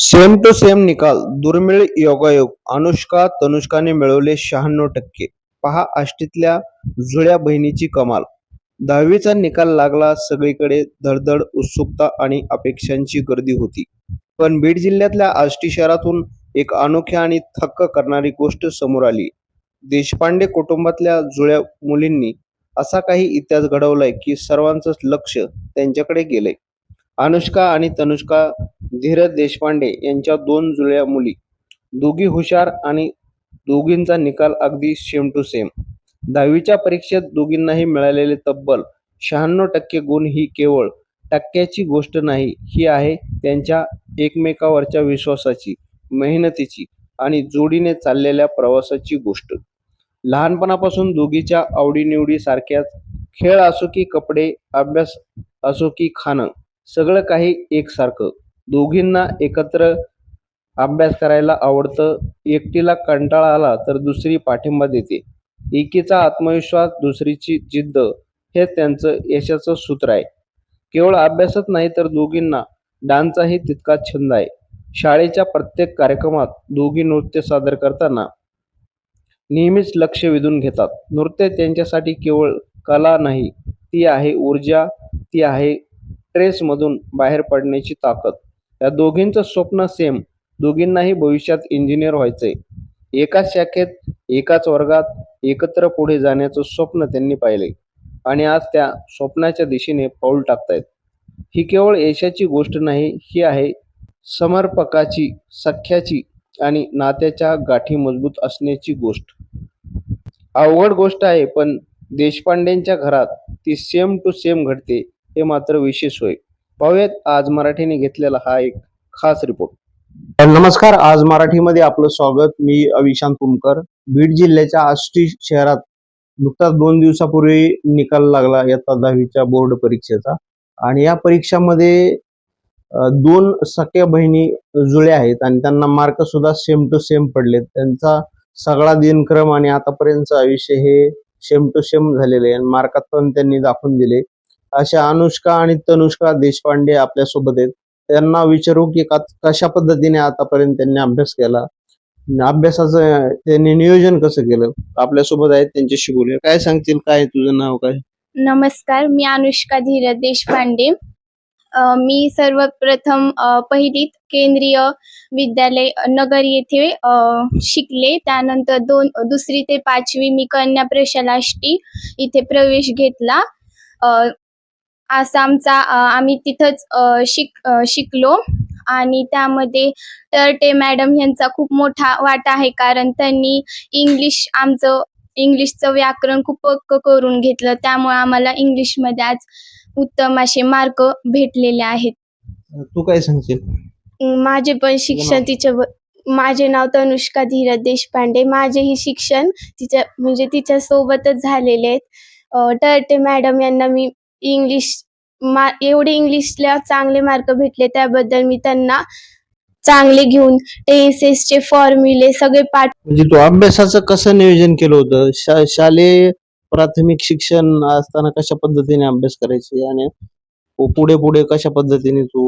Same to same निकाल दुर्मिळ योगायोग अनुष्का तनुष्काने मिळवले शहाण्णव टक्के. पहा आष्टीतल्या जुळ्या बहिणीची कमाल. दहावीचा निकाल लागला सगळीकडे धडधड उत्सुकता आणि अपेक्षांची गर्दी होती. पण बीड जिल्ह्यातल्या आष्टी शहरातून एक अनोख्या आणि थक्क करणारी गोष्ट समोर आली. देशपांडे कुटुंबातल्या जुळ्या मुलींनी असा काही इतिहास घडवलाय की सर्वांचं लक्ष त्यांच्याकडे गेलंय. अनुष्का आणि तनुष्का धीरज देशपांडे यांच्या दोन जुळ्या मुली. दोघी हुशार आणि दोघींचा निकाल अगदी सेम टू सेम दहावीच्या परीक्षेत दोघींनाही मिळालेले तब्बल शहाण्णव टक्के गुण ही केवळ टक्क्याची गोष्ट नाही ही आहे त्यांच्या एकमेकावरच्या विश्वासाची मेहनतीची आणि जोडीने चाललेल्या प्रवासाची गोष्ट. लहानपणापासून दोघीच्या आवडीनिवडी सारख्याच खेळ असो की कपडे अभ्यास असो की खाणं सगळं काही एकसारखं. दोघींना एकत्र अभ्यास करायला आवडतं. एकटीला कंटाळा आला तर दुसरी पाठिंबा देते. एकीचा आत्मविश्वास दुसरीची जिद्द हे त्यांचं यशाचं सूत्र आहे. केवळ अभ्यासच नाही तर दोघींना डान्सचाही तितकाच छंद आहे. शाळेच्या प्रत्येक कार्यक्रमात दोघी नृत्य सादर करताना नेहमीच लक्ष वेधून घेतात. नृत्य त्यांच्यासाठी केवळ कला नाही ती आहे ऊर्जा ती आहे ट्रेसमधून बाहेर पडण्याची ताकद. या दोघींचं स्वप्न सेम दोघींनाही भविष्यात इंजिनियर व्हायचंय. एकाच शाखेत एकाच वर्गात एकत्र पुढे जाण्याचं स्वप्न त्यांनी पाहिले आणि आज त्या स्वप्नाच्या दिशेने पाऊल टाकतायत. ही केवळ यशाची गोष्ट नाही ही आहे समर्पकाची सख्याची आणि नात्याच्या गाठी मजबूत असण्याची गोष्ट. अवघड गोष्ट आहे पण देशपांडेंच्या घरात ती सेम टू सेम घडते हे मात्र विशेष होय. पाहूयात आज मराठीने घेतलेला हा एक खास रिपोर्ट नमस्कार आज मराठीमध्ये आपलं स्वागत. मी अविशांत कुमकर बीड जिल्ह्याच्या आष्टी शहरात नुकताच दोन दिवसापूर्वी निकाल लागला इयत्ता दहावीच्या बोर्ड परीक्षेचा. आणि या परीक्षामध्ये दोन सख्या बहिणी जुळ्या आहेत आणि त्यांना मार्क सुद्धा सेम टू सेम पडलेत. त्यांचा सगळा दिनक्रम आणि आतापर्यंतचं आयुष्य हे सेम टू सेम झालेले आहे आणि मार्कात पण त्यांनी दाखवून दिले. अशा अनुष्का आणि तनुष्का देशपांडे आपल्यासोबत आहेत. त्यांना विचारू की कशा पद्धतीने आतापर्यंत त्यांनी अभ्यास केला? अभ्यासाचं त्यांनी नियोजन कसं केलं? आपल्यासोबत आहेत त्यांच्याशी बोलूया. काय सांगतील? काय तुझं नाव काय? नमस्कार मी अनुष्का धीरज देशपांडे. मी सर्वप्रथम पहिलीत केंद्रीय विद्यालय नगर येथे अ, शिकले. त्यानंतर दोन दुसरी ते पाचवी मी कन्या प्रशालाष्टी इथे प्रवेश घेतला. आसामचा आम्ही तिथंच शिक शिकलो. आणि त्यामध्ये टर्टे मॅडम यांचा खूप मोठा वाटा आहे कारण त्यांनी इंग्लिश आमचं इंग्लिशचं व्याकरण खूप पक्क करून घेतलं. त्यामुळे आम्हाला इंग्लिशमध्ये आज उत्तम असे मार्क भेटलेले आहेत. तू काय सांगशील? माझे पण शिक्षण तिच्या माझे नाव तनुष्का धीरज देशपांडे. माझेही शिक्षण तिच्या म्हणजे तिच्या सोबतच झालेले आहेत. टर्टे मॅडम यांना मी इंग्लिश मा एवढे इंग्लिशला चांगले मार्क भेटले त्याबद्दल मी त्यांना चांगले घेऊन टेन्सेसचे फॉर्म्युले सगळे पाठ म्हणजे तू अभ्यासाचं कसं नियोजन केलं होतं? शा शालेय प्राथमिक शिक्षण असताना कशा पद्धतीने अभ्यास करायचे? आणि पुढे पुढे कशा पद्धतीने तू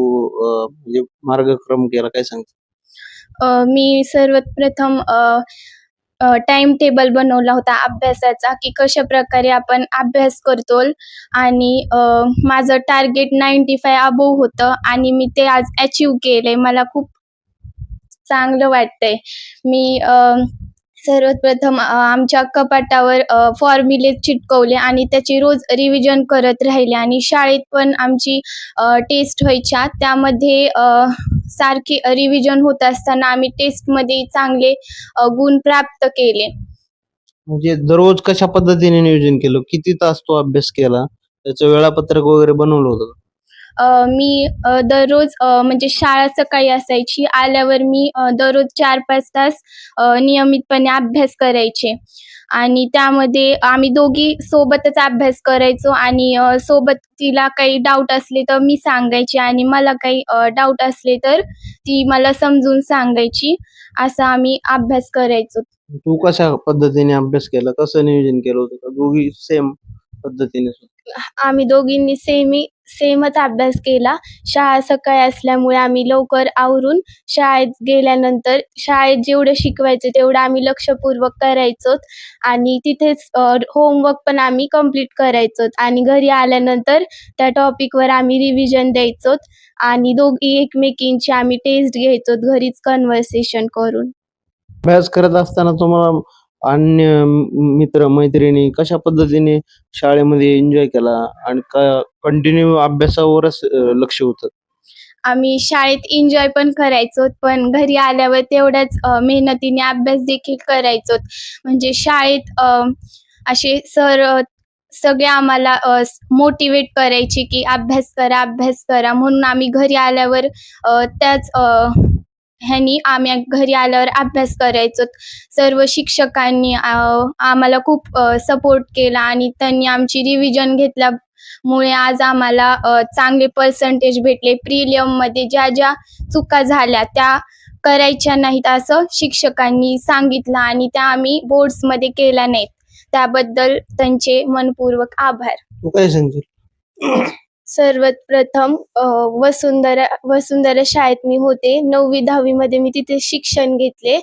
म्हणजे मार्गक्रम केला? काय सांगते मी सर्वप्रथम टाइम टेबल बनवला होता अभ्यासाचा की कशा प्रकारे आपण अभ्यास करतो. आणि माझं टार्गेट नाईंटी फाय अबोव होतं आणि मी ते आज अचीव केलंय. मला खूप चांगलं वाटतंय. मी सर्वप्रथम आमच्या कपाटावर फॉर्म्युले चिटकवले आणि त्याची रोज रिव्हिजन करत राहिले आणि शाळेत पण आमची टेस्ट व्हायच्या. त्यामध्ये सारखी रिव्हिजन होत असताना आम्ही टेस्टमध्ये चांगले गुण प्राप्त केले. म्हणजे दररोज कशा पद्धतीने नियोजन केलं? किती तास तो अभ्यास केला? त्याचं वेळापत्रक वगैरे बनवलं होतं मी दररोज म्हणजे शाळा सकाळी असायची. आल्यावर मी दररोज चार पाच तास नियमितपणे अभ्यास करायचे. आणि त्यामध्ये आम्ही दोघी सोबतच अभ्यास करायचो. आणि सोबत तिला काही डाऊट असले तर मी सांगायचे. आणि मला काही डाऊट असले तर ती मला समजून सांगायची. असं आम्ही अभ्यास करायचो. तू कशा पद्धतीने अभ्यास केला? कसं नियोजन केलं होतं? दोघी सेम पद्धतीने? आम्ही दोघींनी सेमी सेमच अभ्यास केला. शाळा सकाळी असल्यामुळे आम्ही लवकर आवरून शाळेत गेल्यानंतर शाळेत जेवढं शिकवायचं तेवढं आम्ही लक्षपूर्वक करायचो आणि तिथेच होमवर्क पण आम्ही कंप्लीट करायचो आणि घरी आल्यानंतर त्या टॉपिकवर आम्ही रिव्हिजन द्यायचो आणि दोघी एकमेकींची आम्ही टेस्ट घ्यायचो घरीच कन्व्हर्सेशन करून. अभ्यास करत असताना तुम्हाला अन्य मित्र मैत्रिणी कशा पद्धतीने शाळेमध्ये एन्जॉय केला आणि कंटिन्यू अभ्यासावरच लक्ष होतं? आम्ही शाळेत एन्जॉय पण करायचो पण घरी आल्यावर तेवढ्याच मेहनतीने अभ्यास देखील करायचो. म्हणजे शाळेत असे सर सगळे आम्हाला मोटिवेट करायचे की अभ्यास करा अभ्यास करा. म्हणून आम्ही घरी आल्यावर त्याच ह्यांनी आम्ही घरी आल्यावर अभ्यास करायचो. सर्व शिक्षकांनी आम्हाला खूप सपोर्ट केला आणि त्यांनी आमची रिव्हिजन घेतल्यामुळे आज आम्हाला चांगले पर्सेंटेज भेटले. प्रिलियममध्ये ज्या ज्या चुका झाल्या त्या करायच्या नाहीत असं शिक्षकांनी सांगितलं आणि त्या आम्ही बोर्ड्समध्ये केल्या नाहीत. त्याबद्दल त्यांचे मनपूर्वक आभार. काय सांगशील? सर्वप्रथम वसुंधरा वसुंधरा शाळेत मी होते. नववी दहावीमध्ये मी तिथे शिक्षण घेतले.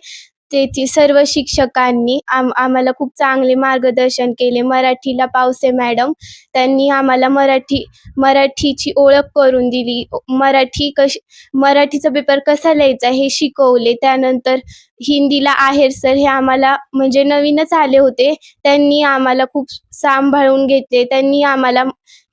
तेथील सर्व शिक्षकांनी आम आम्हाला खूप चांगले मार्गदर्शन केले. मराठीला पावसे मॅडम त्यांनी आम्हाला मराठी मराठीची ओळख करून दिली. मराठी कशी मराठीचा पेपर कसा लिहायचा हे शिकवले. त्यानंतर हिंदीला आहेर सर हे आम्हाला म्हणजे नवीनच आले होते. त्यांनी आम्हाला खूप सांभाळून घेतले. त्यांनी आम्हाला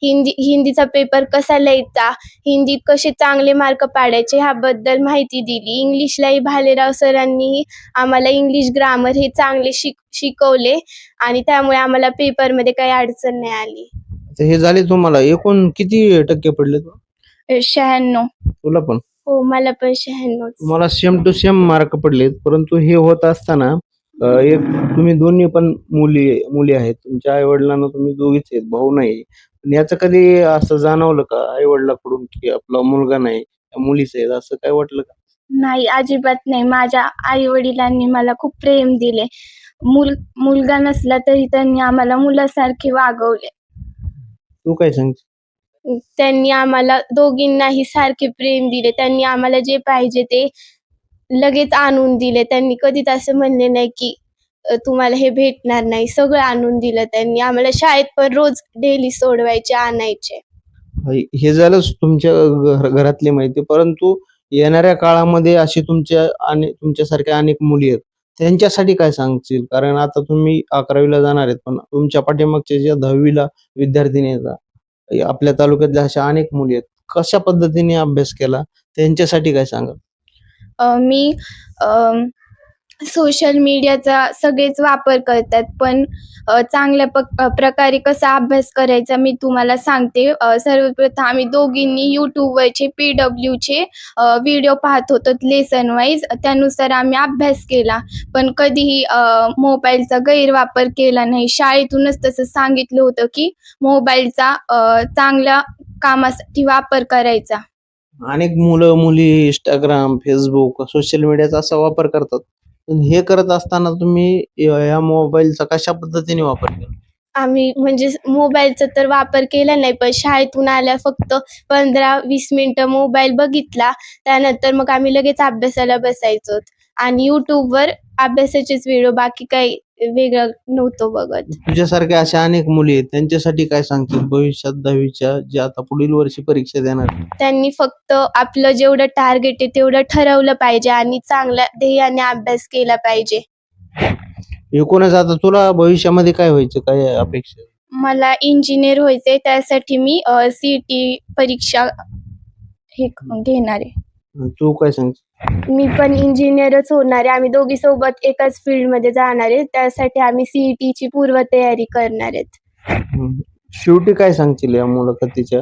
हिंदी हिंदीचा पेपर कसा लिहायचा? हिंदीत कसे चांगले मार्क पाडायचे? ह्याबद्दल माहिती दिली. इंग्लिशलाही भालेराव सरांनीही आम्हाला इंग्लिश ग्रामर हे चांगले शिक शिकवले आणि त्यामुळे आम्हाला पेपरमध्ये काही अडचण नाही आली. तर हे झाले तुम्हाला. एकूण किती टक्के पडले तु- शहाण्णव. तुला पण? हो मला पण शहाण्णव तुम्हाला सेम टू सेम मार्क पडलेत परंतु हे होत असताना अं, एक तुम्ही दोन्ही पण मुली मुली आहेत. तुमच्या आई वडिलांना तुम्ही दोघीच आहेत. भाऊ नाही. पण याचं कधी असं जाणवलं का? आई वडिलाकडून की आपला मुलगा नाही मुलीच आहेत असं काय वाटलं का? नाही अजिबात नाही. माझ्या आई वडिलांनी मला खूप प्रेम दिले. मुल मुलगा नसला तरी त्यांनी आम्हाला मुलासारखे वागवले. तू काय सांगशील? त्यांनी आम्हाला दोघींनाही सारखे प्रेम दिले. त्यांनी आम्हाला जे पाहिजे ते लगेच आणून दिले. त्यांनी कधीच असं म्हणले नाही की तुम्हाला हे भेटणार नाही. सगळं आणून दिलं त्यांनी. आम्हाला शाळेत पण रोज डेली सोडवायचे आणायचे. हे- झालंच तुमच्या घर- घरातली माहिती. परंतु येणाऱ्या काळामध्ये अशी तुमच्या आणि तुमच्यासारख्या अनेक मुली आहेत. त्यांच्यासाठी काय सांगशील? कारण आता तुम्ही अकरावीला जाणार आहेत पण तुमच्या पाठीमागच्या ज्या दहावीला विद्यार्थिनी आहेत आपल्या तालुक्यातल्या अशा अनेक मुली आहेत. कशा पद्धतीने अभ्यास केला? त्यांच्यासाठी काय सांगा अ, मी सोशल मीडियाचा सगळेच वापर करतात. पण चांगल्या प प्रकारे कसा अभ्यास करायचा मी तुम्हाला सांगते. सर्वप्रथम आम्ही दोघींनी यूट्यूबवरचे पी डब्ल्यूचे व्हिडिओ पाहत होतो लेसन वाईज त्यानुसार आम्ही अभ्यास केला. पण कधीही मोबाईलचा गैरवापर केला नाही. शाळेतूनच तसं सांगितलं होतं की मोबाईलचा चांगल्या कामासाठी वापर करायचा. अनेक मुलं मुली इंस्टाग्राम फेसबुक सोशल मीडियाचा असा वापर करतात. हे करत असताना तुम्ही या मोबाईलचा कशा पद्धतीने वापर केला? आम्ही म्हणजे मोबाईलचा तर वापर केला नाही पण शाळेतून आल्या फक्त पंधरा वीस मिनिटं मोबाईल बघितला. त्यानंतर मग आम्ही लगेच अभ्यासाला बसायचो. आणि युट्यूबवर अभ्यासाचेच व्हिडिओ बाकी काही वेगळं नव्हतं बघत तुझ्यासारख्या अशा अनेक मुली आहेत त्यांच्यासाठी काय सांगतील भविष्यात दहावीच्या जे आता पुढील वर्षी परीक्षा देणार आहेत? त्यांनी फक्त आपलं जेवढं टार्गेट आहे तेवढं ठरवलं पाहिजे आणि चांगल्या ध्येयाने अभ्यास केला पाहिजे एकूणच आता तुला भविष्यामध्ये काय व्हायचं काय अपेक्षा आहे? मला इंजिनियर व्हायचंय त्यासाठी मी सी टी परीक्षा हे क- घेणार आहे तू काय सांगशील मी पण इंजिनियरच होणार आहे. आम्ही दोघी सोबत एकाच फील्डमध्ये जाणार आहे. त्यासाठी आम्ही सीईटी ची पूर्वतयारी करणार आहेत. हम्म. शेवटी काय सांगशील या मुलाखतीच्या?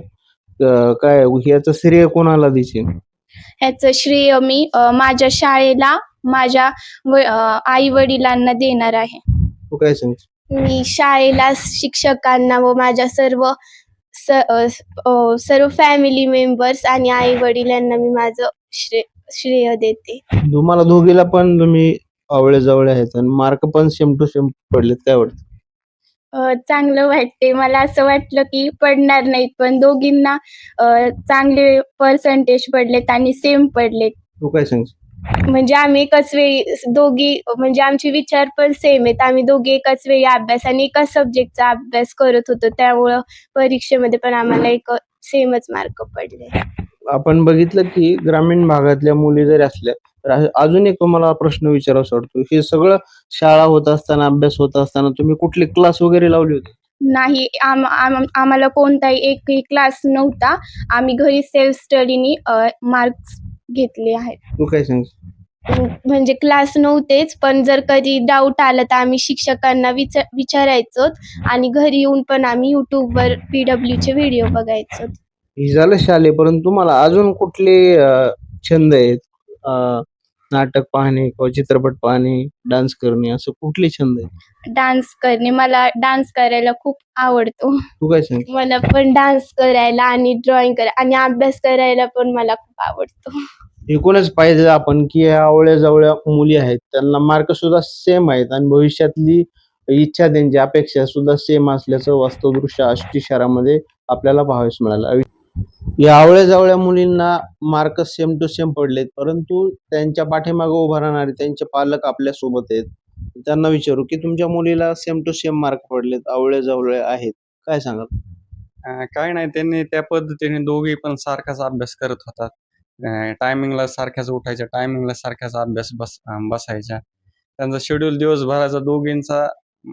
अं, काय याचं श्रेय कोणाला देशील? ह्याचं श्रेय मी अ, माझ्या शाळेला माझ्या आई वडिलांना देणार आहे. तू काय सांगशील? मी शाळेला शिक्षकांना व माझ्या सर्व स अ, स- अ, सर्व फॅमिली मेंबर्स आणि आई वडिलांना मी माझं श्रेय श्रेय देते. तुम्हाला दोघीला पण तुम्ही आवळे जवळ आहेत आणि मार्क पण सेम टू सेम पडलेत काय वाटतं? अ, चांगलं वाटते मला असं वाटलं की पडणार नाहीत पण दोघींना अ, चांगले पर्सेंटेज पडलेत आणि सेम पडलेत. तू काय सांगशील? म्हणजे आम्ही एकाच वेळी दोघी म्हणजे आमचे विचार पण सेम आहेत. आम्ही दोघी एकाच वेळी अभ्यास आणि एकाच सब्जेक्टचा अभ्यास करत होतो. त्यामुळं परीक्षेमध्ये पण आम्हाला एक सेमच मार्क पडले. आपण बघितलं की ग्रामीण भागातल्या मुली जरी असल्या तर अजून एक तुम्हाला प्रश्न विचारावा वाटतो. हे सगळं शाळा होत असताना अभ्यास होत असताना तुम्ही कुठले क्लास वगैरे लावले होते? नाही आम, आम, आम्हाला कोणताही एकही क्लास नव्हता. आम्ही घरी सेल्फ स्टडीनी मार्क्स घेतले आहेत. तू काय सांगशील? म्हणजे क्लास नव्हतेच पण जर कधी डाऊट आला तर आम्ही शिक्षकांना विचार विचारायचो आणि घरी येऊन पण आम्ही युट्यूबवर पी डब्ल्यूचे व्हिडिओ बघायचो हे झालं शाले परंतु तुम्हाला अजून कुठले छंद आहेत? नाटक पाहणे किंवा चित्रपट पाहणे डान्स करणे असं कुठले छंद आहेत? डान्स करणे मला डान्स करायला खूप आवडतो. तू काय सांग मला पण डान्स करायला आणि ड्रॉइंग करायला आणि अभ्यास करायला पण मला खूप आवडतो. एकूणच पाहिजे आपण की या आवळ्या जवळ्या मुली आहेत त्यांना मार्क सुद्धा सेम आहेत आणि भविष्यातली इच्छा त्यांची अपेक्षा सुद्धा सेम असल्याचं वास्तवदृश्य आष्टी शहरामध्ये आपल्याला पाहावयास मिळालं. या आवळ्या मुलींना मार्क सेम टू सेम पडलेत परंतु त्यांच्या पाठीमागे उभा राहणारे त्यांचे पालक आपल्यासोबत आहेत. त्यांना विचारू की तुमच्या मुलीला सेम टू सेम मार्क पडलेत आवळ्या आहेत. काय सांगाल? अं, काय नाही त्यांनी त्या पद्धतीने दोघी पण सारखाच अभ्यास करत होतात. टायमिंगला सारख्याच उठायच्या टायमिंगला सारख्याच अभ्यास बस अं, बसायच्या. त्यांचा शेड्यूल दिवसभराचा दोघींचा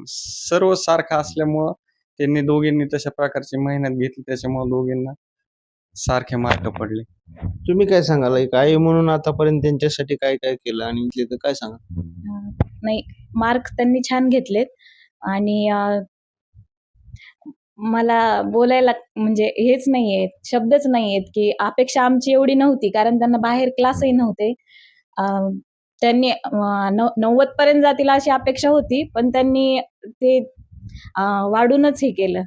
सर्व सारखा असल्यामुळं त्यांनी दोघींनी तशा प्रकारची मेहनत घेतली त्याच्यामुळे दोघींना सारखे मार्क पडले. तुम्ही काय सांगाल? एक आई म्हणून आतापर्यंत त्यांच्यासाठी काय काय केलं आणि इथले तर काय सांगाल? अं, नाही मार्क त्यांनी छान घेतलेत आणि अं, मला बोलायला म्हणजे हेच नाही आहेत शब्दच नाही आहेत की अपेक्षा आमची एवढी नव्हती कारण त्यांना बाहेर क्लासही नव्हते. अं, त्यांनी अं, नव- नव्वद पर्यंत जातील अशी अपेक्षा होती पण त्यांनी ते अं, वाढूनच हे केलं.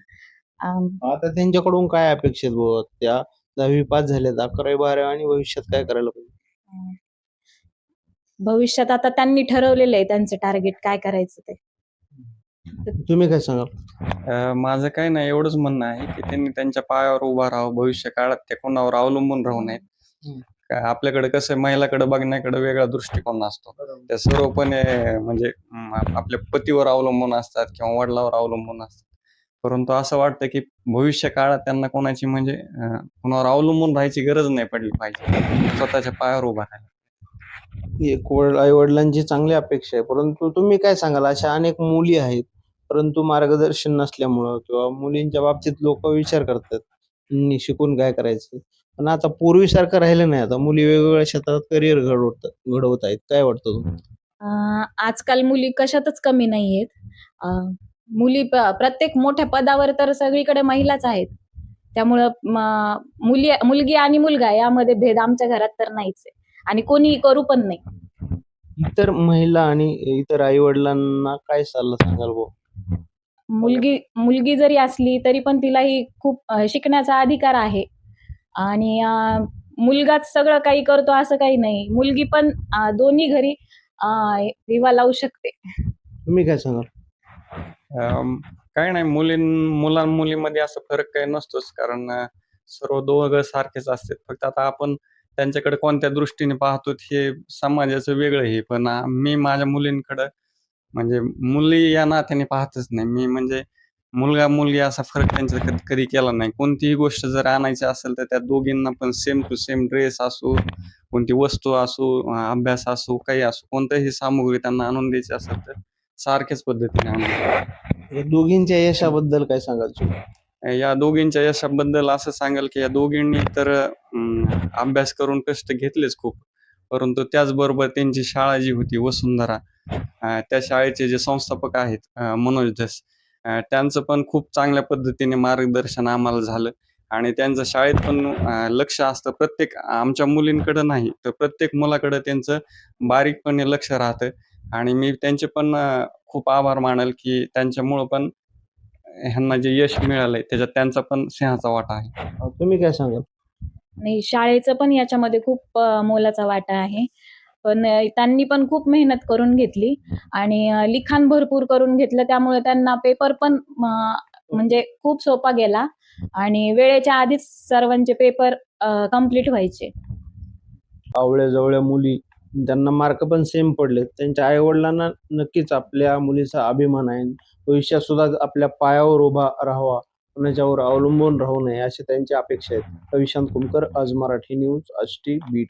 आता त्यांच्याकडून काय अपेक्षित बुवा? त्या दहावी पास झाल्यात अकरावी बारावी आणि भविष्यात काय करायला पाहिजे? भविष्यात आता त्यांनी ठरवलेलं आहे त्यांचं टार्गेट काय करायचं ते. तुम्ही काय सांगाल? अं, माझं काय नाही एवढंच म्हणणं आहे की त्यांनी त्यांच्या पायावर उभा राहावं भविष्य काळात ते कोणावर अवलंबून राहू नयेत. हम्म. आपल्याकडे कसं आहे, महिलाकडे बघण्याकडे वेगळा दृष्टिकोन असतो. त्या सर्वपणे म्हणजे आपल्या पतीवर अवलंबून असतात किंवा वडिलावर अवलंबून असतात. परंतु असं वाटतं की भविष्य काळात त्यांना कोणाची म्हणजे कोणावर अवलंबून राहायची गरज नाही पडली पाहिजे. स्वतःच्या पायावर उभा राहायला. आई वडिलांची चांगली अपेक्षा आहे. परंतु तुम्ही काय सांगाल? अशा अनेक मुली आहेत. परंतु मार्गदर्शन नसल्यामुळं किंवा मुलींच्या बाबतीत लोक विचार करतात "हम्म, शिकून काय करायचं? पण आता पूर्वीसारखं राहिलं नाही. आता मुली वेगवेगळ्या क्षेत्रात करिअर घडवत घडवत आहेत. काय वाटतं तुम्हाला? आजकाल मुली कशातच कमी नाही आहेत मुली प्रत्येक मोठ्या पदावर तर सगळीकडे महिलाच आहेत. त्यामुळं मुली मुलगी आणि मुलगा यामध्ये भेद आमच्या घरात तर नाहीच आहे. आणि कोणी करू पण नाही. इतर महिला आणि इतर आई वडिलांना काय सल्ला सांगाल भाऊ? मुलगी मुलगी जरी असली तरी पण तिलाही खूप शिकण्याचा अधिकार आहे. आणि मुलगाच सगळं काही करतो असं काही नाही. मुलगी पण दोन्ही घरी अं, विवाह लावू शकते. तुम्ही काय सांगाल? काय नाही मुलीं मुलां मुलीमध्ये असं फरक काही नसतोच. कारण सर्व दोघं सारखेच असतात. फक्त आता आपण त्यांच्याकडे कोणत्या दृष्टीने पाहतो हे समाजाचं वेगळं हे पण मी माझ्या मुलींकडं म्हणजे मुली या नात्याने पाहतच नाही. मी म्हणजे मुलगा मुलगी असा फरक त्यांच्या कधी कधी केला नाही. कोणतीही गोष्ट जर आणायची असेल तर त्या दोघींना पण सेम टू सेम ड्रेस असो कोणती वस्तू असो अभ्यास असो काही असो कोणतंही सामुग्री त्यांना आणून द्यायची असेल तर सारख्याच पद्धतीने. या दोघींच्या यशाबद्दल काय सांगाल तुम्ही? या दोघींच्या यशाबद्दल असं सांगाल की या दोघींनी तर अं, अभ्यास करून कष्ट घेतलेच खूप. परंतु त्याचबरोबर त्यांची शाळा जी होती वसुंधरा अं, त्या शाळेचे जे संस्थापक आहेत अं, मनोज धस अं, त्यांचं पण खूप चांगल्या पद्धतीने मार्गदर्शन आम्हाला झालं. आणि त्यांचं शाळेत पण अं, लक्ष असतं. प्रत्येक आमच्या मुलींकडं नाही तर प्रत्येक मुलाकडं त्यांचं बारीकपणे लक्ष राहतं. आणि मी त्यांचे पण खूप आभार मानल की त्यांच्यामुळं पण ह्यांना जे यश मिळालंय त्याच्यात त्यांचा पण सिंहाचा वाटा आहे. अं, तुम्ही काय सांगाल? आणि शाळेचं पण याच्यामध्ये खूप अ, मोलाचा वाटा आहे. पण अ, त्यांनी पण खूप मेहनत करून घेतली आणि अ, लिखाण भरपूर करून घेतलं. त्यामुळे त्यांना पेपर पण अ, म्हणजे खूप सोपा गेला आणि वेळेच्या आधीच सर्वांचे पेपर कंप्लीट व्हायचे. आवळ्या जवळ्या मुली त्यांना मार्क पण सेम पडले. त्यांच्या आई वडिलांना नक्कीच आपल्या मुलीचा अभिमान आहे. भविष्यात सुद्धा आपल्या पायावर उभा राहावा. कोणाच्यावर अवलंबून राहू नये अशी त्यांची अपेक्षा आहेत रविशांत कुमकर आज मराठी न्यूज आष्टी बीड